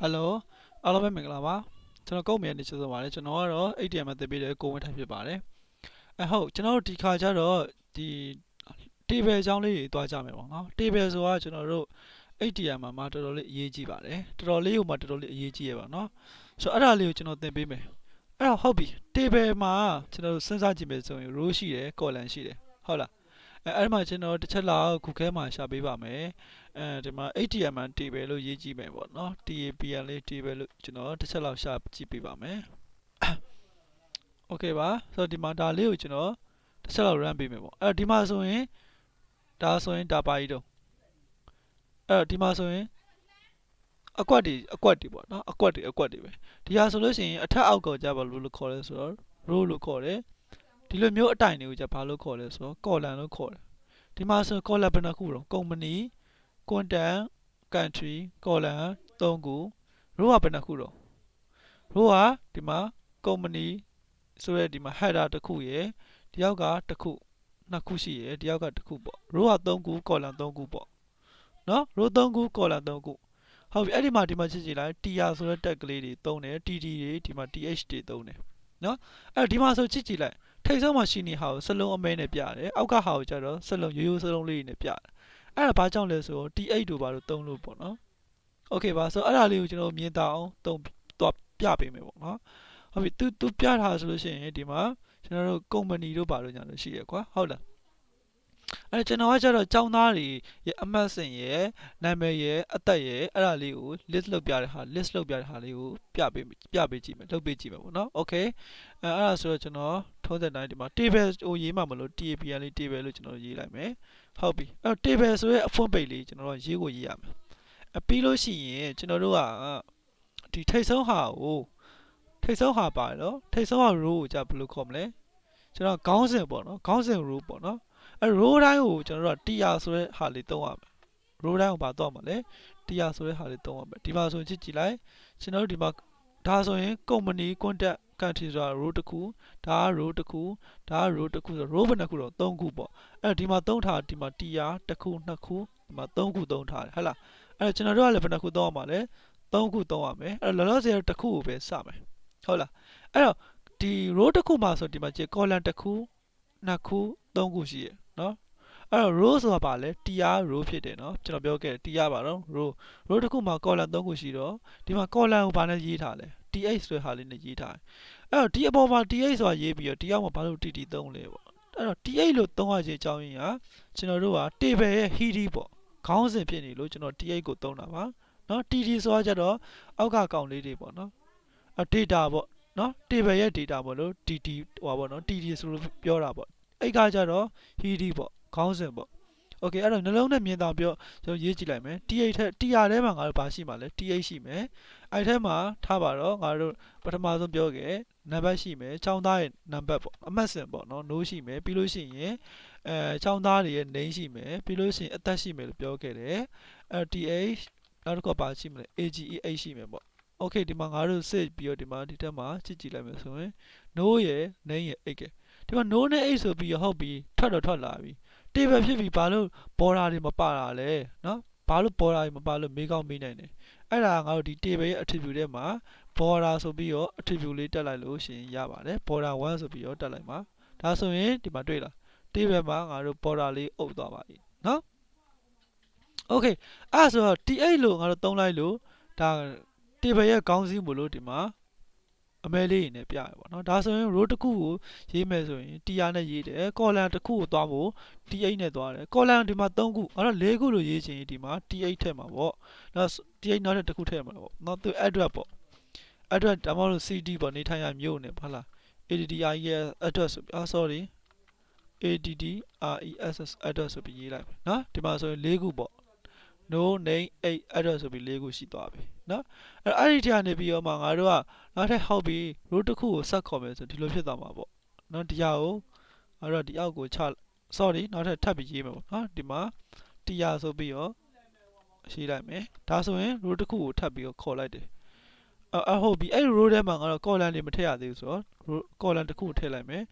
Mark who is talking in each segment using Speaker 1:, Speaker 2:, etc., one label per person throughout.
Speaker 1: ဟယ်လိုအားလုံးပဲမင်္ဂလာပါကျွန်တော်ကုတ်မြန်နေချင်ဆိုပါတယ်ကျွန်တော်ကတော့ ATM မှာတင်ပေးတဲ့ကိုဝင်ထိုင်ဖြစ်ပါတယ်အဟုတ်ကျွန်တော်တို့ဒီခါကျတော့ဒီ table အကြောင်းလေးတွေတွားကြမယ်ပေါ့နော် table ဆိုတာကျွန်တော်တို့ ATM မှာမှာတော်တော်လေးအရေးကြီးပါတယ်တော်တော်လေးကိုမှတော်တော်လေးအရေးကြီးရပါတော့ဆိုတော့အဲ့ဒါလေးကိုကျွန်တော်သင်ပေးမယ်အဲ့တော့ဟုတ်ပြီ table မှာကျွန်တော်တို့စဉ်းစားကြည့်မယ်ဆိုရင် row ရှိတယ် column ရှိတယ်ဟုတ်လားအဲအဲ့ဒီမှာကျွန်တော်တစ်ချက်လောက်ခုခဲမှာရှာပေးပါမယ် အဲဒီမှာ ATM မှာ table လို့ရေးကြည့်မယ်ပေါ့နော် TAPL လေး table လို့ကျွန်တော်တစ်ချက်လောက်ရှာကြည့်ပေးပါမယ် Okay ပါဆိုတော့ဒီမှာဒါလေးကိုကျွန်တော်တစ်ချက်လောက် run ပေးမယ်ပေါ့အဲ့တော့ဒီမှာဆိုရင်ဒါဆိုရင်ဒါပါကြီးတော့အဲ့တော့ဒီမှာဆိုရင်အကွက်တွေအကွက်တွေပေါ့နော်အကွက်တွေအကွက်တွေပဲဒီဟာဆိုလို့ရှိရင်အထက်အောက်ကောကြပါလို့လို့ခေါ်လဲဆိုတော့ row လို့ခေါ်တယ်ဒီလိုမျိုးအတိုင်တွေကိုじゃဘာလို့ခေါ်လဲဆိုတော့ column လို့ခေါ်တယ်ဒီမှာဆို column ဘယ်နှခုတော့ company content country column 3ခု row ကဘယ်နှခုတော့ row ကဒီမှာ company ဆိုရဲဒီမှာ header တစ်ခုရယ်ဒီယောက်ကတစ်ခုနှစ်ခုရှိရယ်ဒီယောက်ကတစ်ခုပေါ့ row က3ခု column 3ခုပေါ့နော် row 3ခု column 3ခုဟုတ်ပြီအဲ့ဒီမှာဒီမှာကြည့်ကြည့်လိုက် tr ဆိုတဲ့ tag ကလေးတွေသုံးတယ် tt တွေဒီမှာ th တွေသုံးတယ်နော်အဲ့တော့ဒီမှာဆိုကြည့်ကြည့်လိုက်ထိတ်ဆုံးမှာရှိနေဟာကိုစလုံးအမဲနဲ့ပြတယ်အောက်ကဟာကိုကျတော့စလုံးရိုးရိုးစလုံးလေးတွေနဲ့ပြတယ် အဲ့ဒါဘာကြောင့်လဲဆိုတော့ t8 တို့ဘာလို့သုံးလို့ပေါ့နော်โอเคပါဆိုတော့အဲ့ဒါလေးကိုကျွန်တော်မြင်တာအောင်သုံးတော့ပြပေးမယ်ပေါ့နော်ဟုတ်ပြီသူသူပြထားဆိုလို့ရှိရင်ဒီမှာကျွန်တော်တို့ company တို့ဘာလို့ညာလို့ရှိရကွာဟုတ်လား အဲ့ကျွန်တော်ကကျတော့ចောင်းသားတွေရဲ့အမှတ်စဉ်ရဲ့နာမည်ရဲ့အသက်ရဲ့အဲ့ဒါလေးကို list လုပ်ပြတဲ့ဟာ list လုပ်ပြတဲ့ဟာလေးကိုပြပေးပြပေးကြည့်မယ်လုပ်ပေးကြည့်မယ်ပေါ့နော် okay အဲ့အဲ့ဒါဆိုတော့ကျွန်တော်ထုံးစံတိုင်းဒီမှာ table ဟိုရေးမှာမလို့ TAPL လေး table လို့ကျွန်တော်ရေးလိုက်မယ်ဟုတ်ပြီအဲ့ table ဆိုရဲအဖွင့်ပိတ်လေးကျွန်တော်တို့ရေးကိုရေးရမယ်အပြီးလို့ရှိရင်ကျွန်တော်တို့ကဒီထိတ်ဆုံးဟာကိုထိတ်ဆုံးဟာပါတယ်နော်ထိတ်ဆုံးဟာ row ကိုじゃဘယ်လိုခေါ်မလဲကျွန်တော်ခေါင်းစဉ်ပေါ့နော်ခေါင်းစဉ် row ပေါ့နော် အဲ row တိုင်းကိုကျွန်တော်တို့က tr ဆိုတဲ့ဟာလေးသုံးရမယ် row တိုင်းကိုပါတော့မှာလေ tr ဆိုတဲ့ဟာလေးသုံးရမယ်ဒီမှာဆိုရင်ကြည့်ကြည့်လိုက်ကျွန်တော်တို့ဒီမှာဒါဆိုရင် company contact country ဆိုတာ row တစ်ခုဒါက row တစ်ခုဒါက row တစ်ခုဆို row ဘယ်နှခုတော့3ခုပေါ့အဲ့ဒီမှာသုံးထားဒီမှာ tr တစ်ခုနှစ်ခုဒီမှာ3ခုသုံးထားတယ်ဟဟလားအဲ့တော့ကျွန်တော်တို့ကလည်းဘယ်နှခုသုံးရမှာလဲ3ခုသုံးရမယ်အဲ့တော့လောလောဆယ်တစ်ခုကိုပဲစမယ်ဟုတ်လားအဲ့တော့ဒီ row တစ်ခုမှာဆိုဒီမှာကြည့် column တစ်ခုနှစ်ခုသုံးခုရှိရယ် နော်အဲ့တော့ row ဆိုတာပါလဲ tr row ဖြစ်တယ်နော်ကျွန်တော်ပြောခဲ့တယ် tr ပါတော့ row row တစ်ခုမှာ column 3ခုရှိတော့ဒီမှာ column ကိုဘာနဲ့ရေးထားလဲ th ဆိုတဲ့ဟာလေးနဲ့ရေးထားတယ်အဲ့တော့ဒီအပေါ်မှာ th ဆိုတာရေးပြီးတော့ဒီအောက်မှာဘာလို့ tt သုံးလဲပေါ့အဲ့တော့ th လို့သုံးရခြင်းအကြောင်းရင်းကကျွန်တော်တို့က table ရဲ့ header ပေါ့ခေါင်းစဉ်ဖြစ်နေလို့ကျွန်တော် th ကိုသုံးတာပါနော် tt ဆိုတာကြတော့အောက်ကကောင်လေးတွေပေါ့နော်အ data ပေါ့နော် table ရဲ့ data ပေါ့လို့ tt ဟိုပါပေါ့နော် tt ဆိုလို့ပြောတာပေါ့ အဲ့ကကြတော့ header ပေါ့ခေါင်းစဉ်ပေါ့ okay အဲ့တော့နှလုံးနဲ့မြင်တာပြောကျွန်တော်ရေးကြည့်လိုက်မယ် th ထက် tr ထဲမှာငါတို့ဘာရှိမှာလဲ th ရှိမယ်အဲ့ထဲမှာထားပါတော့ငါတို့ပထမဆုံးပြောခဲ့နံပါတ်ရှိမယ်ချောင်းသားရဲ့နံပါတ်ပေါ့အမှတ်စဉ်ပေါ့နော် no ရှိမယ်ပြီးလို့ရှိရင်အဲချောင်းသားတွေရဲ့ name ရှိမယ်ပြီးလို့ရှိရင်အသက်ရှိမယ်လို့ပြောခဲ့တယ်အဲ th နောက်တစ်ခုပါရှိမလဲ age ရှိမယ်ပေါ့ okay ဒီမှာငါတို့စစ်ပြီးတော့ဒီမှာဒီထက်မှာကြည့်ကြည့်လိုက်မယ်ဆိုရင် no ရဲ့ name ရဲ့ age ဒီမှာ no နဲ့ age ဆိုပြီးဟုတ်ပြီထွက်တော့ထွက်လာပြီ table ဖြစ်ပြီဘာလို့ border တွေမပါတာလဲเนาะဘာလို့ border တွေမပါလို့မေးကောင်းမေးနိုင်တယ်အဲ့ဒါငါတို့ဒီ table ရဲ့ attribute ထဲမှာ border ဆိုပြီးတော့ attribute လေးတက်လိုက်လို့ရှိရင်ရပါတယ် border 1ဆိုပြီးတော့တက်လိုက်ပါဒါဆိုရင်ဒီမှာတွေ့လား table မှာငါတို့ border လေးအုပ်သွားပါပြီเนาะ okay အဲ့ဆိုတော့ t8 လို့ငါတို့သုံးလိုက်လို့ဒါ table ရဲ့ခေါင်းစည်းမို့လို့ဒီမှာ အမဲလေးတွေနဲ့ပြရပေါ့နော်ဒါဆိုရင် row တစ်ခုကိုရေးမယ်ဆိုရင် tr နဲ့ရေးတယ် column တစ်ခုကိုသွားဖို့ th နဲ့သွားတယ် column ဒီမှာ3ခုအဲ့တော့4ခုလို့ရေးချင်ဒီမှာ th ထည့်မှာပေါ့နောက် th နောက်တစ်ခုထည့်မှာပေါ့နောက်သူ address ပေါ့ address ဒါမှမဟုတ် city ပေါ့နေထိုင်ရာမြို့နဲ့ဟုတ်လား address address ဆိုပြီးအာ sorry address address ဆိုပြီးရေးလိုက်နော်ဒီမှာဆိုရင်4ခုပေါ့ no name 8 address ဆိုပြီး၄ခုရှိသွားပြီเนาะအဲ့အဲ့ဒီထဲကနေပြီးတော့မှငါတို့ကနောက်ထပ်ဟောက်ပြီး row တစ်ခုကိုဆက်ခေါ်မယ်ဆိုဒီလိုဖြစ်သွားမှာပေါ့เนาะဒီဟာကိုငါတို့ကဒီအောက်ကိုချ sorry နောက်ထပ်ထပ်ပြီးရေးမယ်ပေါ့เนาะဒီမှာတရားဆိုပြီးတော့ရှိလိုက်မယ်ဒါဆိုရင် row တစ်ခုကိုထပ်ပြီးတော့ခေါ်လိုက်တယ်အဟုတ်ပြီအဲ့ row ထဲမှာငါတို့ column တွေမထည့်ရသေးဘူးဆိုတော့ column တစ်ခုကိုထည့်လိုက်မယ်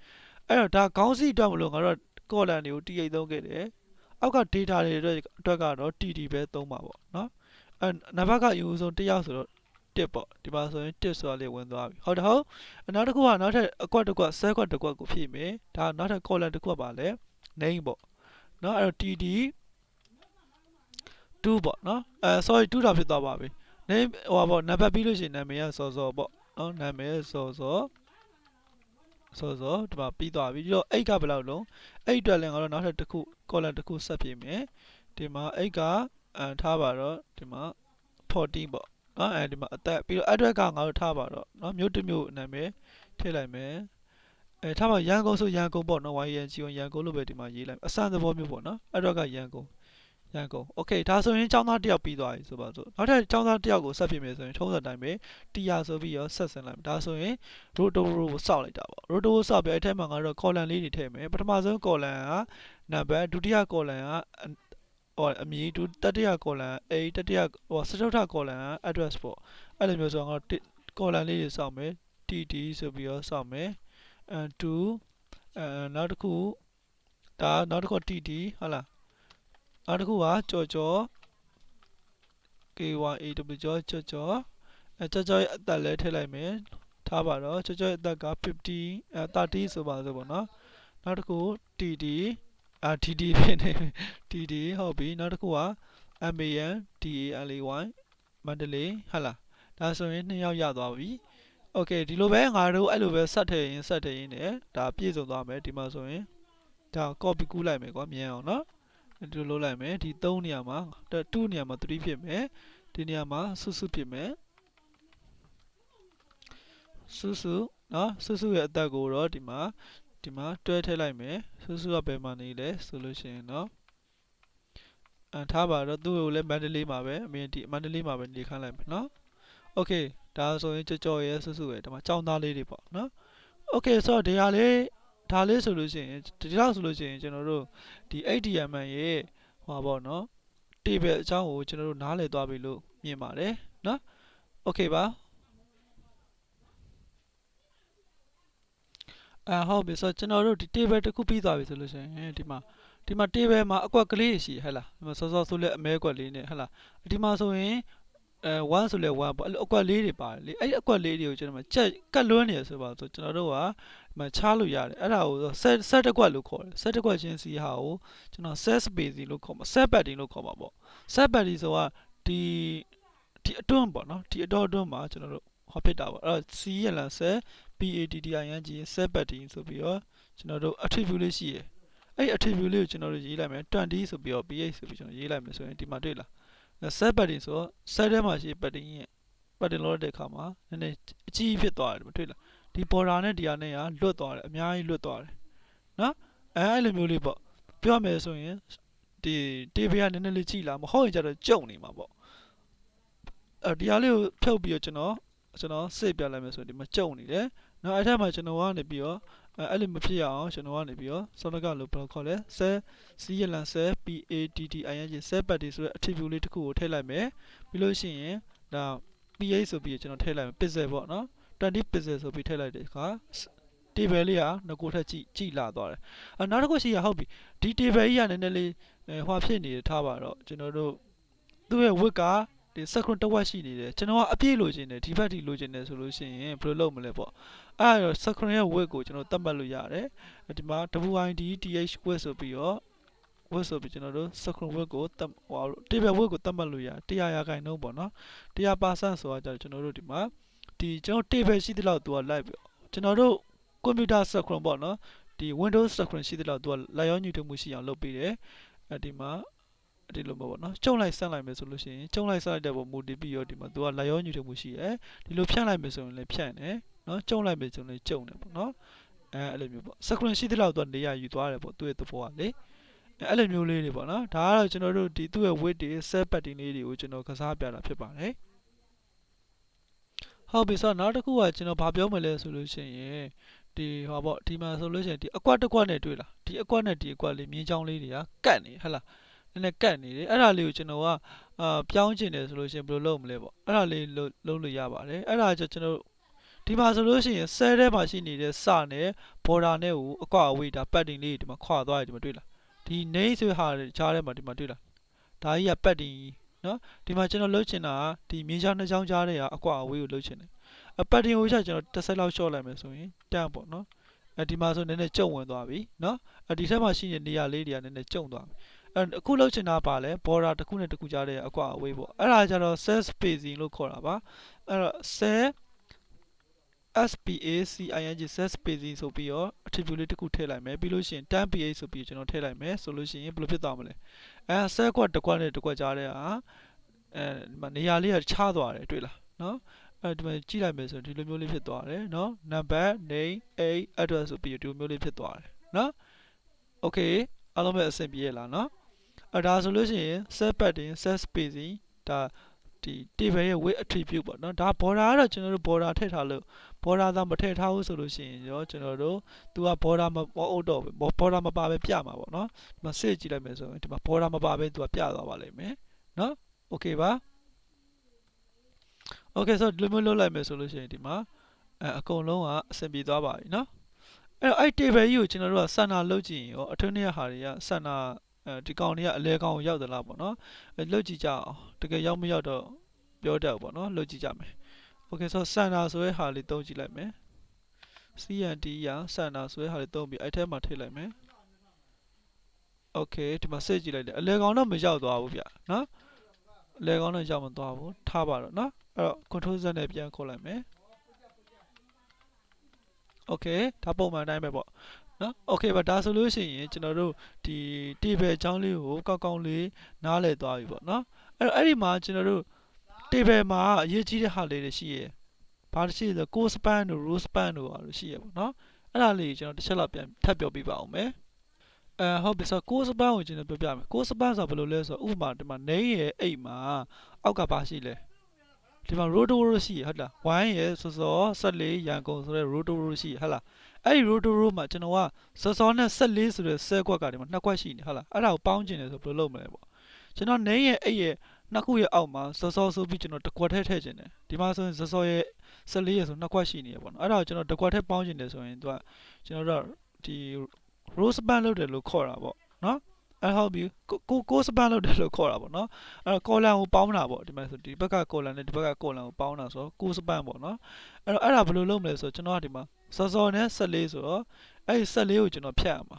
Speaker 1: အဲ့တော့ဒါခေါင်းစည်းအတွက်မလို့ငါတို့ column တွေကို t8 သုံးခဲ့တယ် အောက်က data တွေအတွက်အတွက်ကတော့ TD ပဲသုံးပါပေါ့နော်အဲနံပါတ်ကအရင်ဆုံး1ရောက်ဆိုတော့1ပေါ့ဒီမှာဆိုရင်1ဆိုတာလေးဝင်သွားပြီဟုတ်တယ်ဟုတ်နောက်တစ်ခုကနောက်ထပ်အကွက်တစ်ကွက်ဆဲကွက်တစ်ကွက်ကိုဖြည့်မယ်ဒါနောက်ထပ် column တစ်ကွက်ပါလဲ name ပေါ့နော်အဲ့တော့ TD 2ပေါ့နော်အဲ sorry 2တာဖြစ်သွားပါပြီ name ဟိုပါပေါ့နံပါတ်ပြီးလို့ရှိရင်နာမည်ကစောစောပေါ့နော်နာမည်စောစော ဆိုတော့ဒီမှာပြီးသွားပြီပြီးတော့8ကဘယ်လောက်လုံး8အတွက်လည်းငါတို့နောက်ထပ်တစ်ခု column တစ်ခုဆက်ပြင်မယ်ဒီမှာ8ကထားပါတော့ဒီမှာ40ပေါ့နော်အဲဒီမှာအသက်ပြီးတော့အတွက်ကငါတို့ထားပါတော့နော်မြို့တစ်မြို့နာမည်ထည့်လိုက်မယ်အဲထားပါရန်ကုန်ဆိုရန်ကုန်ပေါ့နော် YNG ရန်ကုန်လို့ပဲဒီမှာရေးလိုက်အစံသဘောမျိုးပေါ့နော်အတွက်ကရန်ကုန် ရန်ကုန်โอเคဒါဆိုရင်ចောင်းသားတစ်ယောက်ပြီးသွားပြီဆိုပါစို့နောက်ထပ်ចောင်းသားတစ်ယောက်ကိုဆက်ပြင်မယ်ဆိုရင်ထုံးစံတိုင်းပဲ100ဆိုပြီးရောဆက်ဆင်းလိုက်မယ်ဒါဆိုရင် roto row ကိုစောက်လိုက်တာပေါ့ roto ကိုစောက်ပြီးအဲ့ထဲမှာငါတို့ column လေးတွေထည့်မယ်ပထမဆုံး column က number ဒုတိယ column ကဟောအမည်ဒုတတိယ column အိတတိယဟောစတုထ column က address ပေါ့အဲ့လိုမျိုးဆိုတော့ငါတို့ column လေးတွေစောက်မယ် tt ဆိုပြီးတော့စောက်မယ်အဲ2အဲနောက်တစ်ခုဒါနောက်တစ်ခု TT ဟုတ်လား နောက်တစ်ခုကကြော်ကြော် KYAW ကြော်ကြော်ကြော်အဲကြော်ကြော်ရဲ့အသက်လည်းထည့်လိုက်မယ်ထားပါတော့ကြော်ကြော်ရဲ့အသက်က50အဲ30ဆိုပါစို့ပေါ့နော်နောက်တစ်ခု TT အာ TT ဖြစ်နေ TT ဟုတ်ပြီနောက်တစ်ခုက MAN DALAY မန္တလေးဟုတ်လားဒါဆိုရင်နှစ်ယောက်ရသွားပြီโอเคဒီလိုပဲငါတို့အဲ့လိုပဲဆက်ထည့်ရင်ဆက်ထည့်ရင်လည်းဒါပြည့်စုံသွားမယ်ဒီမှာဆိုရင်ဒါ copy ကူးလိုက်မယ်ကွာမြင်အောင်နော် ဒီလိုလုပ်လိုက်မယ်ဒီ3နေရာမှာ2နေရာမှာ3ဖြစ်မယ်ဒီနေရာမှာစုစုဖြစ်မယ်စုစုနော်စုစုရဲ့အသက်ကိုတော့ဒီမှာဒီမှာတွဲထည့်လိုက်မယ်စုစုကဘယ်မှာနေလဲဆိုလို့ရှိရင်တော့အထားပါတော့သူ့ကိုလည်းမန္တလေးမှာပဲအမေဒီမန္တလေးမှာပဲနေခိုင်းလိုက်မယ်နော်โอเคဒါဆိုရင်ကြော်ကြော်ရဲစုစုရဲဒီမှာကြောင်းသားလေးတွေပေါ့နော်โอเคဆိုတော့ဒီဟာလေး ဒါလေးဆိုလို့ရှိရင်ဒီလောက်ဆိုလို့ရှိရင်ကျွန်တော်တို့ဒီ HTML ရဲ့ဟောပေါ့နော် table အကြောင်းကိုကျွန်တော်တို့နားလည်သွားပြီလို့မြင်ပါတယ်နော် okay ပါအဲဟုတ်ပြီဆိုတော့ကျွန်တော်တို့ဒီ table တစ်ခုပြီးသွားပြီဆိုလို့ရှိရင်ဒီမှာဒီမှာ table မှာအကွက်ကလေးရှိဟဲ့လားဒီမှာစောစောဆိုလဲအမဲကွက်လေးနဲ့ဟဲ့လားဒီမှာဆိုရင်အဲ1ဆိုလဲ1ပေါ့အဲ့လိုအကွက်လေးတွေပါတယ်လေအဲ့ဒီအကွက်လေးတွေကိုကျွန်တော်တို့ချက်ကတ်လွန်းနေရဆိုပါဆိုကျွန်တော်တို့က မချလို့ရတယ်အဲ့ဒါကို set set တစ်ကွက်လို့ခေါ်တယ် set တစ်ကွက်ချင်းစီဟာကိုကျွန်တော် set spacing လို့ခေါ်မှာ set padding လို့ခေါ်မှာပေါ့ set padding ဆိုတာဒီဒီအတွန်းပေါ့နော်ဒီအတော်အတွန်းမှာကျွန်တော်တို့ဟောဖြစ်တာပေါ့အဲ့တော့ C ရလန် set PADDING set padding ဆိုပြီးတော့ကျွန်တော်တို့ attribute လေးရှိရယ်အဲ့ attribute လေးကိုကျွန်တော်တို့ရေးလိုက်မယ်20ဆိုပြီးတော့ ph ဆိုပြီးကျွန်တော်ရေးလိုက်မယ်ဆိုရင်ဒီမှာတွေ့လား set padding ဆိုတော့ set ထဲမှာရှိ padding ရဲ့ padding လို့တဲ့အခါမှာနည်းနည်းအကြီးဖြစ်သွားတယ်မတွေ့လား ဒီ border နဲ့ဒီဟာနဲ့ကလွတ်သွားတယ်အများကြီးလွတ်သွားတယ်နော်အဲအဲ့လိုမျိုးလေးပေါ့ပြောရမယ်ဆိုရင်ဒီ table ကနည်းနည်းလေးကြည်လာမဟုတ်ရင်ကျတော့ကြုံနေမှာပေါ့အဲဒီဟာလေးကိုဖြုတ်ပြီးတော့ကျွန်တော်ကျွန်တော်စိတ်ပြလိုက်မယ်ဆိုရင်ဒီမှာကြုံနေတယ်နော်အဲ့ထက်မှာကျွန်တော်ကနေပြီးတော့အဲအဲ့လိုမဖြစ်ရအောင်ကျွန်တော်ကနေပြီးတော့ဆောနကလို့ဘယ်လိုခေါ်လဲ cell စီးရလန် cell PADDIN cell party ဆိုတဲ့ attribute လေးတစ်ခုကိုထည့်လိုက်မယ်ပြီးလို့ရှိရင်ဒါ pH ဆိုပြီးကျွန်တော်ထည့်လိုက်မယ် pixel ပေါ့နော် 20 pixel ဆိုပြီးထည့်လိုက်တဲ့အခါ table လေးကငကိုထက်ကြည့်ကြည့်လာသွားတယ်အနောက်တစ်ခုရှိရဟုတ်ပြီဒီ table ကြီးကနည်းနည်းလေးဟွာဖြစ်နေထားပါတော့ကျွန်တော်တို့သူ့ရဲ့ width ကဒီ second တစ်ဝက်ရှိနေတယ်ကျွန်တော်ကအပြည့်လိုချင်တယ်ဒီဘက်ထိလိုချင်တယ်ဆိုလို့ရှိရင်ဘယ်လိုလုပ်မလဲပေါ့အဲ့တော့ second ရဲ့ width ကိုကျွန်တော်သတ်မှတ်လို့ရတယ်ဒီမှာ WID TH width ဆိုပြီးတော့ width ဆိုပြီးကျွန်တော်တို့ second width ကိုတတ်ဟို table width ကိုသတ်မှတ်လို့ရတယ်100ရာခိုင်နှုန်းပေါ့နော်100%ဆိုတာကြတော့ကျွန်တော်တို့ဒီမှာ ဒီကျွန်တော် table ရှိသလောက်သူက live ကျွန်တော်တို့ computer screen ပေါ့နော်ဒီ Windows screen ရှိသလောက်သူကလိုက်ရောညှိထုတ်မှုရှိအောင်လုပ်ပေးတယ်အဲဒီမှာဒီလိုမျိုးပေါ့နော်ကျုံလိုက်ဆန့်လိုက်မယ်ဆိုလို့ရှိရင်ကျုံလိုက်ဆန့်လိုက်တဲ့ပုံမူတည်ပြီးတော့ဒီမှာသူကလိုက်ရောညှိထုတ်မှုရှိရယ်ဒီလိုဖြန့်လိုက်မယ်ဆိုရင်လည်းဖြန့်တယ်နော်ကျုံလိုက်မယ်ဆိုရင်လည်းကျုံတယ်ပေါ့နော်အဲအဲ့လိုမျိုးပေါ့ screen ရှိသလောက်သူကနေရာယူသွားတယ်ပေါ့သူ့ရဲ့သဘောကလေအဲ့လိုမျိုးလေးတွေပေါ့နော်ဒါကတော့ကျွန်တော်တို့ဒီသူ့ရဲ့ weight တွေ set padding လေးတွေကိုကျွန်တော်ကစားပြတာဖြစ်ပါတယ် ဟုတ်ပြီဆိုတော့နောက်တစ်ခုကကျွန်တော်ဗာပြောမလဲဆိုလို့ရှိရင်ဒီဟောပေါ့ဒီမှာဆိုလို့ရှိရင်ဒီအကွက်တစ်ကွက်နဲ့တွေ့လားဒီအကွက်နဲ့ဒီအကွက်လေးမြင်းချောင်းလေးတွေကကတ်နေဟဟလားနည်းနည်းကတ်နေတယ်အဲ့ဒါလေးကိုကျွန်တော်ကအာပြောင်းချင်တယ်ဆိုလို့ရှိရင်ဘယ်လိုလုပ်မလဲပေါ့အဲ့ဒါလေးလုပ်လုပ်လို့ရပါတယ်အဲ့ဒါကျကျွန်တော်ဒီမှာဆိုလို့ရှိရင်ဆဲထဲမှာရှိနေတဲ့စနဲ့ border နဲ့ကိုအကွက်အဝေးဒါ padding လေးဒီမှာခွာသွားတယ်ဒီမှာတွေ့လားဒီ name ဆိုဟာချားထဲမှာဒီမှာတွေ့လားဒါကြီးက padding နော်ဒီမှာကျွန်တော်လှုပ်ချင်တာကဒီမြေချောင်းနှစ်ချောင်းကြားထဲကအကွာအဝေးကိုလှုပ်ချင်တယ်အပတ်တင်ဝေးချကျွန်တော်တစ်ဆက်လောက်ရှော့လိုက်မယ်ဆိုရင်တန့်ပေါ့နော်အဲဒီမှာဆိုနည်းနည်းကြုံဝင်သွားပြီနော်အဲဒီထက်မှရှိနေတဲ့နေရာလေးတွေကနည်းနည်းကြုံသွားပြီအဲအခုလှုပ်ချင်တာပါလဲ border တစ်ခုနဲ့တစ်ခုကြားထဲကအကွာအဝေးပေါ့အဲ့ဒါကြတော့ cell spacing လို့ခေါ်တာပါအဲ့တော့ cell SPACING set spacing ဆိုပြီးတော့ attribute လေးတစ်ခုထည့်လိုက်မယ်ပြီးလို့ရှိရင် 10ph ဆိုပြီးကျွန်တော်ထည့်လိုက်မယ်ဆိုလို့ရှိရင်ဘယ်လိုဖြစ်သွားမလဲ အဲ set ကွက်တစ်ကွက်နဲ့တစ်ကွက်ကြားတဲ့ဟာအဲဒီမှာနေရာလေးကခြားသွားတယ်တွေ့လားနော်အဲဒီမှာကြည့်လိုက်မယ်ဆိုရင်ဒီလိုမျိုးလေးဖြစ်သွားတယ်နော် number name age address ဆိုပြီးဒီလိုမျိုးလေးဖြစ်သွားတယ်နော် okay အားလုံးပဲအဆင်ပြေရလားနော်အဲဒါဆိုလို့ရှိရင် set padding set spacing ဒါ ဒီ table ရဲ့ weight attribute ပေါ့နော်ဒါ border ကတော့ကျွန်တော်တို့ border ထည့်ထားလို့ border သာမထည့်ထားဘူးဆိုလို့ရှိရင်ရောကျွန်တော်တို့သူက border မဟုတ်တော့ဘူး border မပါပဲပြမှာပေါ့နော်ဒီမှာ save ကြည့်လိုက်မယ်ဆိုရင်ဒီမှာ border မပါပဲသူကပြသွားပါလိမ့်မယ်နော် okay ပါ okay ဆိုတော့ဒီလိုမျိုးလုပ်လိုက်မယ်ဆိုလို့ရှိရင်ဒီမှာအဲအကုန်လုံးကအဆင်ပြေသွားပါပြီနော်အဲ့တော့အဲ့ table ကြီးကိုကျွန်တော်တို့ကစန္နာလုပ်ကြည့်ရင်ရောအထွန်းတဲ့ဟာတွေကစန္နာ အဲဒီကောင်တွေကအလဲကောင်ကိုရောက်သလားပေါ့နော်အဲလုပ်ကြည့်ကြအောင်တကယ်ရောက်မရောက်တော့ပြောတတ်ဘူးပေါ့နော်လုပ်ကြည့်ကြမယ် okay ဆိုတော့စန္နာဆိုတဲ့ဟာလေးသုံးကြည့်လိုက်မယ် CND ရစန္နာဆိုတဲ့ဟာလေးသုံးပြီးအဲ့ထဲမှာထည့်လိုက်မယ် okay ဒီမှာစစ်ကြည့်လိုက်တယ်အလဲကောင်တော့မရောက်သွားဘူးဗျနော်အလဲကောင်တော့ရောက်မသွားဘူးထားပါတော့နော်အဲ့တော့ control z နဲ့ပြန်ခေါ်လိုက်မယ် okay ဒါပုံမှန်အတိုင်းပဲပေါ့ နော် okay ပါဒါဆိုလို့ရှိရင်ကျွန်တော်တို့ဒီ table အကြောင်းလေးကိုကောက်ကောက်လေးနားလည်သွားပြီပေါ့နော်အဲ့တော့အဲ့ဒီမှာကျွန်တော်တို့ table မှာအရေးကြီးတဲ့ဟာလေးတွေရှိရယ်ဘာရှိလဲ course span တို့ row span တို့ဟာလို့ရှိရပေါ့နော်အဲ့ဒါလေးကျွန်တော်တစ်ချက်လောက်ပြန်ထပ်ပြောပြပါအောင်မယ်အဲဟုတ်ပြီဆိုတော့ course span ကိုကျွန်တော်ပြောပြမယ် course span ဆိုတာဘယ်လိုလဲဆိုတော့ဥပမာဒီမှာ name ရဲ့အိတ်မှာအောက်ကဘာရှိလဲဒီမှာ row to row ရှိရဟုတ်လား1ရဲ့စောစော14ရန်ကုန်ဆိုတဲ့ row to row ရှိရဟုတ်လား အဲ့ဒီ row to row မှာကျွန်တော်ကစောစောနဲ့14ဆိုတဲ့10ခွက်ကဒီမှာနှစ်ခွက်ရှိနေဟုတ်လားအဲ့ဒါကိုပေါင်းကျင်တယ်ဆိုဘယ်လိုလုပ်မလဲပေါ့ကျွန်တော် name ရဲ့အိတ်ရဲ့နှစ်ခုရဲ့အောက်မှာစောစောဆိုပြီးကျွန်တော်တစ်ခွက်ထဲထည့်ကျင်တယ်ဒီမှာဆိုရင်စောစောရဲ့14ရဲ့ဆိုနှစ်ခွက်ရှိနေရပေါ့နော်အဲ့ဒါကိုကျွန်တော်တစ်ခွက်ထဲပေါင်းကျင်တယ်ဆိုရင်သူကကျွန်တော်တို့ဒီ row span လုပ်တယ်လို့ခေါ်တာပေါ့နော်အဲ့ဟုတ်ပြီကိုကို span လုပ်တယ်လို့ခေါ်တာပေါ့နော်အဲ့တော့ column ကိုပေါင်းတာပေါ့ဒီမှာဆိုဒီဘက်က column နဲ့ဒီဘက်က column ကိုပေါင်းတာဆိုတော့ကို span ပေါ့နော်အဲ့တော့အဲ့ဒါဘယ်လိုလုပ်မလဲဆိုတော့ကျွန်တော်ကဒီမှာ စောစောနဲ့14ဆိုတော့အဲ့ဒီ14ကိုကျွန်တော်ဖြတ်ရမှာ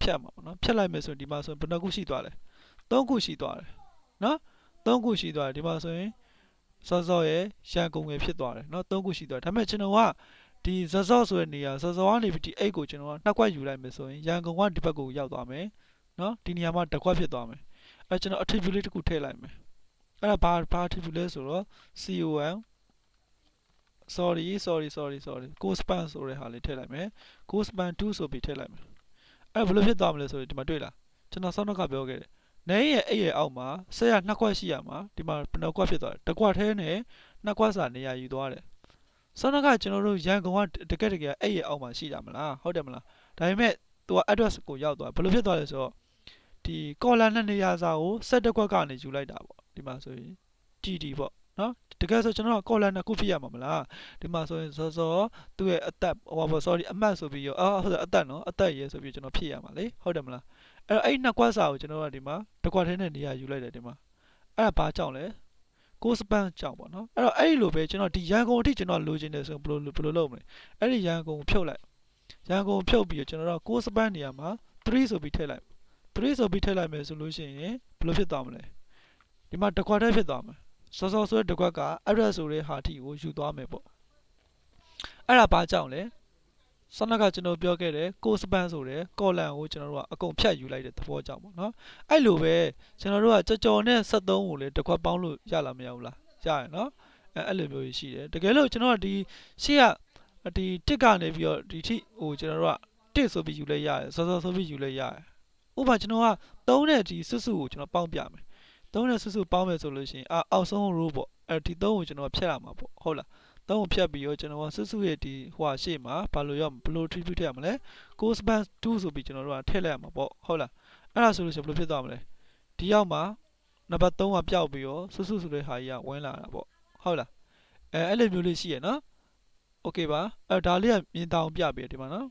Speaker 1: ဖြတ်မှာပေါ့နော်ဖြတ်လိုက်မယ်ဆိုရင်ဒီမှာဆိုရင်ဘယ်နှခုရှိသွားလဲ3ခုရှိသွားတယ်နော်3ခုရှိသွားတယ်ဒီမှာဆိုရင်စောစောရဲ့ရန်ကုန်ငယ်ဖြစ်သွားတယ်နော်3ခုရှိသွားတယ်ဒါပေမဲ့ကျွန်တော်ကဒီဇော့ဇော့ဆိုတဲ့နေရာဇော့ဇော့ကနေဒီအိတ်ကိုကျွန်တော်ကနှစ်ခွက်ယူလိုက်မယ်ဆိုရင်ရန်ကုန်ကဒီဘက်ကိုရောက်သွားမယ်နော်ဒီနေရာမှာတစ်ခွက်ဖြစ်သွားမယ်အဲကျွန်တော် attribute လေးတစ်ခုထည့်လိုက်မယ်အဲ့ဒါဘာဘာ attribute လဲဆိုတော့ com sorry sorry sorry sorry co span ဆိုတဲ့ဟာလေးထည့်လိုက်မယ် co span 2ဆိုပြီးထည့်လိုက်မယ်အဲ့ဘယ်လိုဖြစ်သွားမလဲဆိုရင်ဒီမှာတွေ့လားကျွန်တော်စောနောက်ကပြောခဲ့တယ်နည်းရဲ့အဲ့ရဲ့အောက်မှာဆက်ရနှစ်ခွက်ရှိရမှာဒီမှာဘယ်နှခွက်ဖြစ်သွားတယ်တစ်ခွက်ထဲနဲ့နှစ်ခွက်စာနေရာယူသွားတယ်စောနောက်ကကျွန်တော်တို့ရန်ကုန်ကတကယ်တကယ်အဲ့ရဲ့အောက်မှာရှိကြမလားဟုတ်တယ်မလားဒါပေမဲ့သူက address ကိုရောက်သွားဘယ်လိုဖြစ်သွားလဲဆိုတော့ဒီ column နဲ့နေရာစာကိုဆက်တစ်ခွက်ကနေယူလိုက်တာပေါ့ဒီမှာဆိုရင် GD ပေါ့ နော်တကယ်ဆိုကျွန်တော်က column နှစ်ခုဖြစ်ရမှာမလားဒီမှာဆိုရင်စောစောသူ့ရဲ့အသက်ဟိုပါ sorry အမှတ်ဆိုပြီးရောအော်ဟုတ်တယ်အသက်နော်အသက်ရေဆိုပြီးကျွန်တော်ဖြည့်ရမှာလေဟုတ်တယ်မလားအဲ့တော့အဲ့နှစ်ကွက်စာကိုကျွန်တော်ကဒီမှာတစ်ကွက်ထဲနဲ့နေရာယူလိုက်တယ်ဒီမှာအဲ့ဒါဘာကြောင့်လဲကိုစပန်ကြောင့်ပေါ့နော်အဲ့တော့အဲ့ဒီလိုပဲကျွန်တော်ဒီရန်ကုန်အထိကျွန်တော်လိုချင်တယ်ဆိုရင်ဘယ်လိုဘယ်လိုလုပ်မလဲအဲ့ဒီရန်ကုန်ကိုဖြုတ်လိုက်ရန်ကုန်ဖြုတ်ပြီးကျွန်တော်တို့ကိုစပန်နေရာမှာ3ဆိုပြီးထည့်လိုက်3ဆိုပြီးထည့်လိုက်မယ်ဆိုလို့ရှိရင်ဘယ်လိုဖြစ်သွားမလဲဒီမှာတစ်ခွက်ထဲဖြစ်သွားမယ် စောစောဆိုတဲ့တစ်ခွက်က address ဆိုတဲ့ဟာအထိကိုယူသွားမယ်ပေါ့အဲ့ဒါဘာကြောင့်လဲဆောနကကျွန်တော်ပြောခဲ့တယ်ကိုစပန်ဆိုတဲ့ column ကိုကျွန်တော်တို့ကအကုန်ဖြတ်ယူလိုက်တဲ့သဘောကြောင့်ပေါ့နော်အဲ့လိုပဲကျွန်တော်တို့ကကြော်ကြော်နဲ့73ကိုလေတစ်ခွက်ပေါင်းလို့ရလားမရဘူးလားရရနော်အဲအဲ့လိုမျိုးရှိတယ်တကယ်လို့ကျွန်တော်ကဒီရှေ့ကဒီတစ်ကနေပြီးတော့ဒီထိဟိုကျွန်တော်တို့ကတစ်ဆိုပြီးယူလဲရတယ်စောစောဆိုပြီးယူလဲရတယ်ဥပမာကျွန်တော်က3နဲ့ဒီစွစုကိုကျွန်တော်ပေါင်းပြမယ် 3နဲ့စွစုပေါင်းမယ်ဆိုလို့ရှိရင်အာအောက်ဆုံး row ပေါ့အဲဒီ3ကိုကျွန်တော်ဖြတ်ရမှာပေါ့ဟုတ်လား3ကိုဖြတ်ပြီးတော့ကျွန်တော်ကစွစုရဲ့ဒီဟိုဟာရှေ့မှာဘာလို့ရောက်ဘလို့ tribute ထည့်ရမလဲ course span 2ဆိုပြီးကျွန်တော်တို့ကထည့်လိုက်ရမှာပေါ့ဟုတ်လားအဲ့ဒါဆိုလို့ရှိရင်ဘယ်လိုဖြစ်သွားမလဲဒီရောက်မှာနံပါတ်3ကပျောက်ပြီးတော့စွစုဆိုတဲ့ဟာကြီးကဝင်လာတာပေါ့ဟုတ်လားအဲအဲ့လိုမျိုးလေးရှိရနော်โอเคပါအဲဒါလေးကမြင်တောင်ပြပေးဒီမှာနော်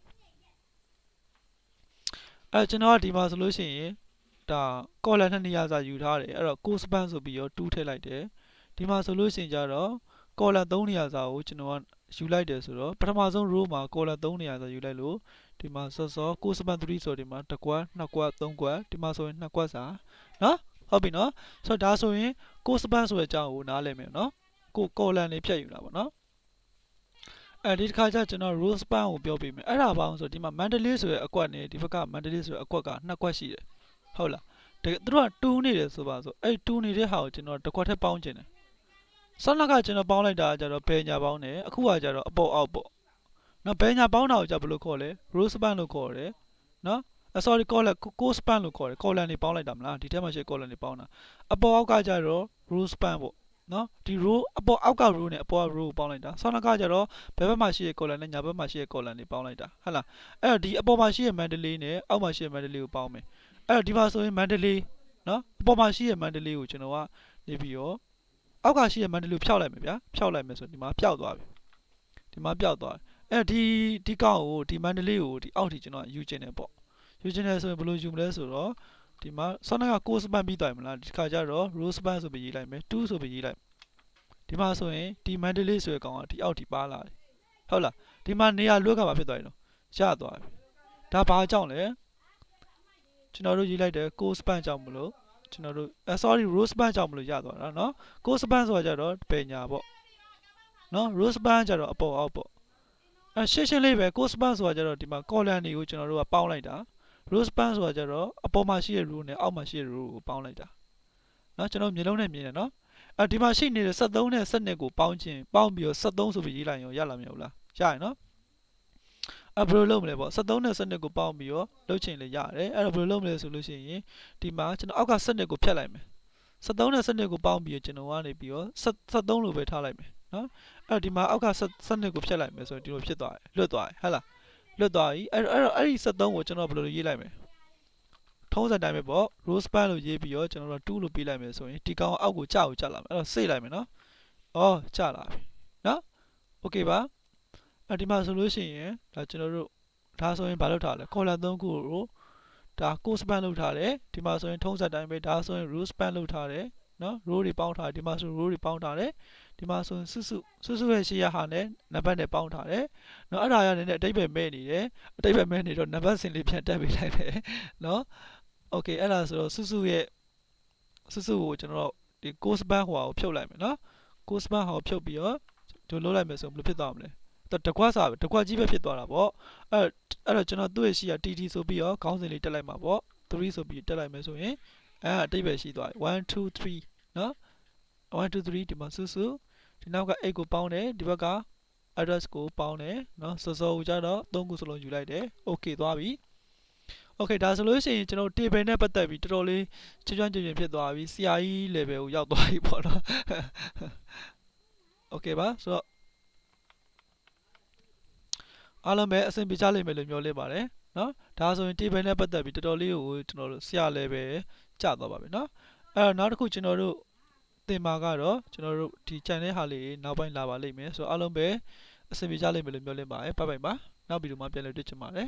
Speaker 1: အဲကျွန်တော်ကဒီမှာဆိုလို့ရှိရင် ဒါကော်လန်နှစ်နေရာစာယူထားတယ်အဲ့တော့ course span ဆိုပြီးတော့2ထည့်လိုက်တယ်ဒီမှာဆိုလို့ရှိရင်ကြတော့ကော်လန်3နေရာစာကိုကျွန်တော်ကယူလိုက်တယ်ဆိုတော့ပထမဆုံး row မှာကော်လန်3နေရာစာယူလိုက်လို့ဒီမှာစောစော course span 3ဆိုဒီမှာတစ်ကွက်နှစ်ကွက်သုံးကွက်ဒီမှာဆိုရင်နှစ်ကွက်စာနော်ဟုတ်ပြီနော်ဆိုတော့ဒါဆိုရင် course span ဆိုတဲ့အကြောင်းကိုနားလည်မယ်နော်ကိုကော်လန်လေးဖြတ်ယူတာပေါ့နော်အဲဒီတစ်ခါကျကျွန်တော် row span ကိုပြောပြမယ်အဲ့ဒါဘာလို့ဆိုဒီမှာ Mandalay ဆိုတဲ့အကွက်နဲ့ဒီဘက်က Mandalay ဆိုတဲ့အကွက်ကနှစ်ကွက်ရှိတယ် ဟုတ်လားတကယ်သူတို့က2နေတယ်ဆိုပါဆိုအဲ့2နေတဲ့ဟာကိုကျွန်တော်တစ်ခွက်ထက်ပေါင်းခြင်းတယ်ဆောင်းလက်ကကျွန်တော်ပေါင်းလိုက်တာကျတော့ဘယ်ညာပေါင်းတယ်အခုကကျတော့အပေါ်အောက်ပေါ့နော်ဘယ်ညာပေါင်းတာကိုကျဘယ်လိုခေါ်လဲ row span လို့ခေါ်တယ်နော်အ sorry column co span လို့ခေါ်တယ် column တွေပေါင်းလိုက်တာမလားဒီထဲမှာရှိ column တွေပေါင်းတာအပေါ်အောက်ကကျတော့ row span ပေါ့နော်ဒီ row အပေါ်အောက်က row နဲ့အပေါ်က row ကိုပေါင်းလိုက်တာဆောင်းလက်ကကျတော့ဘယ်ဘက်မှာရှိတဲ့ column နဲ့ညာဘက်မှာရှိတဲ့ column တွေပေါင်းလိုက်တာဟုတ်လားအဲ့တော့ဒီအပေါ်မှာရှိတဲ့ Mandalay နဲ့အောက်မှာရှိတဲ့ Mandalay ကိုပေါင်းမယ် အဲ့တော့ဒီမှာဆိုရင် Mandalay နော်အပေါ်မှာရှိတဲ့ Mandalay ကိုကျွန်တော်ကနေပြီးတော့အောက်ကရှိတဲ့ Mandalay ကိုဖျောက်လိုက်မယ်ဗျာဖျောက်လိုက်မယ်ဆိုဒီမှာပျောက်သွားပြီဒီမှာပျောက်သွားတယ်အဲ့ဒီဒီကောက်ကိုဒီ Mandalay ကိုဒီအောက်ထိကျွန်တော်ယူခြင်းတယ်ပေါ့ယူခြင်းတယ်ဆိုရင်ဘယ်လိုယူမလဲဆိုတော့ဒီမှာဆောင်းက course span ပြီးသွားပြီမလားဒီခါကျတော့ row span ဆိုပြီးရေးလိုက်မယ်2ဆိုပြီးရေးလိုက်ဒီမှာဆိုရင်ဒီ Mandalay ဆိုတဲ့ကောင်ကဒီအောက်ထိပါလာတယ်ဟုတ်လားဒီမှာနေရာလွတ်ကမှာဖြစ်သွားပြီနော်ရသွားပြီဒါဘာကြောင့်လဲ ကျွန်တော်တို့ရေးလိုက်တယ် course span ကြောင့်မလို့ကျွန်တော်တို့အဲ sorry row span ကြောင့်မလို့ရသွားတာเนาะ course span ဆိုတာကြတော့ပညာပေါ့เนาะ row span ကြတော့အပေါ်အောက်ပေါ့အဲရှင်းရှင်းလေးပဲ course span ဆိုတာကြတော့ဒီမှာ column တွေကိုကျွန်တော်တို့ကပေါင်းလိုက်တာ row span ဆိုတာကြတော့အပေါ်မှာရှိတဲ့ row နဲ့အောက်မှာရှိတဲ့ row ကိုပေါင်းလိုက်တာเนาะကျွန်တော်မျိုးလုံးနဲ့မြင်တယ်เนาะအဲဒီမှာရှိနေတဲ့73နဲ့72ကိုပေါင်းခြင်းပေါင်းပြီးတော့73ဆိုပြီးရေးလိုက်ရင်ရလာမလို့လားရရင်เนาะ အဲ့ဘယ်လိုလုပ်မလဲပေါ့73နဲ့7ကိုပေါင်းပြီးတော့လုပ်ချင်လေရတယ်အဲ့တော့ဘယ်လိုလုပ်မလဲဆိုလို့ရှိရင်ဒီမှာကျွန်တော်အောက်က7ကိုဖြတ်လိုက်မယ်73နဲ့7ကိုပေါင်းပြီးတော့ကျွန်တော်ကနေပြီးတော့73လို့ပဲထားလိုက်မယ်နော်အဲ့တော့ဒီမှာအောက်က7ကိုဖြတ်လိုက်မယ်ဆိုရင်ဒီလိုဖြစ်သွားတယ်လွတ်သွားတယ်ဟုတ်လားလွတ်သွားပြီအဲ့တော့အဲ့တော့အဲ့ဒီ73ကိုကျွန်တော်ဘယ်လိုရေးလိုက်မလဲထုံးစံတိုင်းပဲပေါ့ rose pan လို့ရေးပြီးတော့ကျွန်တော်တို့2လို့ပေးလိုက်မယ်ဆိုရင်ဒီကောင်အောက်ကိုကြောက်ကိုကြောက်လာမယ်အဲ့တော့စိတ်လိုက်မယ်နော်အော်ကြောက်လာပြီနော် okay ပါ အဲဒီမှာဆိုလို့ရှိရင်ဒါကျွန်တော်တို့ဒါဆိုရင်ဘာလုပ်ထားလဲ column 3ခုကိုဒါ code span လုပ်ထားတယ်ဒီမှာဆိုရင်ထုံးစံတိုင်းပဲဒါဆိုရင် row span လုပ်ထားတယ်နော် row တွေပေါင်းထားဒီမှာဆို row တွေပေါင်းထားတယ်ဒီမှာဆိုရင်စုစုစုစုရဲ့ရှေ့ရဟာနဲ့နံပါတ်နဲ့ပေါင်းထားတယ်နော်အဲ့ဒါရနေတဲ့အတိတ်ပဲမဲ့နေတယ်အတိတ်ပဲမဲ့နေတော့နံပါတ်စင်လေးပြန်တက်ပေးလိုက်တယ်နော် okay အဲ့ဒါဆိုတော့စုစုရဲ့စုစုကိုကျွန်တော်ဒီ code span ဟိုဟာကိုဖြုတ်လိုက်မယ်နော် code span ဟာကိုဖြုတ်ပြီးတော့ဒီလိုလုပ်လိုက်မယ်ဆိုဘယ်လိုဖြစ်သွားမလဲ တကွက်စာတကွက်ကြီးပဲဖြစ်သွားတာပေါ့အဲ့အဲ့တော့ကျွန်တော်သူ့ရဲ့ရှိရ TT ဆိုပြီးတော့ခေါင်းစဉ်လေးတက်လိုက်မှာပေါ့3ဆိုပြီးတက်လိုက်မယ်ဆိုရင်အဲအတိတ်ပဲရှိသွားပြီ1 2 3နော်1 2 3ဒီမှာစုစုဒီနောက်က8ကိုပေါင်းတယ်ဒီဘက်က address ကိုပေါင်းတယ်နော်စောစောကိုကြတော့3ခုစလုံးယူလိုက်တယ် okay သွားပြီ okay ဒါဆိုလို့ရှိရင်ကျွန်တော် table နဲ့ပတ်သက်ပြီးတော်တော်လေးချွတ်ချွတ်ကျွံ့ကျွံ့ဖြစ်သွားပြီ CRE level ကိုရောက်သွားပြီပေါ့နော် okay ပါဆိုတော့ အားလုံးပဲအဆင်ပြေကြလိမ့်မယ်လို့မျှော်လင့်ပါတယ်နော်ဒါဆိုရင် table နဲ့ပတ်သက်ပြီးတော်တော်လေးကိုကျွန်တော်တို့ဆရာလည်းပဲကြာသွားပါပြီနော်အဲ့တော့နောက်တစ်ခုကျွန်တော်တို့သင်မှာကတော့ကျွန်တော်တို့ဒီ channel ဟာလေးနောက်ပိုင်းလာပါလိမ့်မယ်ဆိုတော့အားလုံးပဲအဆင်ပြေကြလိမ့်မယ်လို့မျှော်လင့်ပါတယ်ဘိုင်ဘိုင်ပါနောက်ဗီဒီယိုမှာပြန်လည်တွေ့ချင်ပါတယ်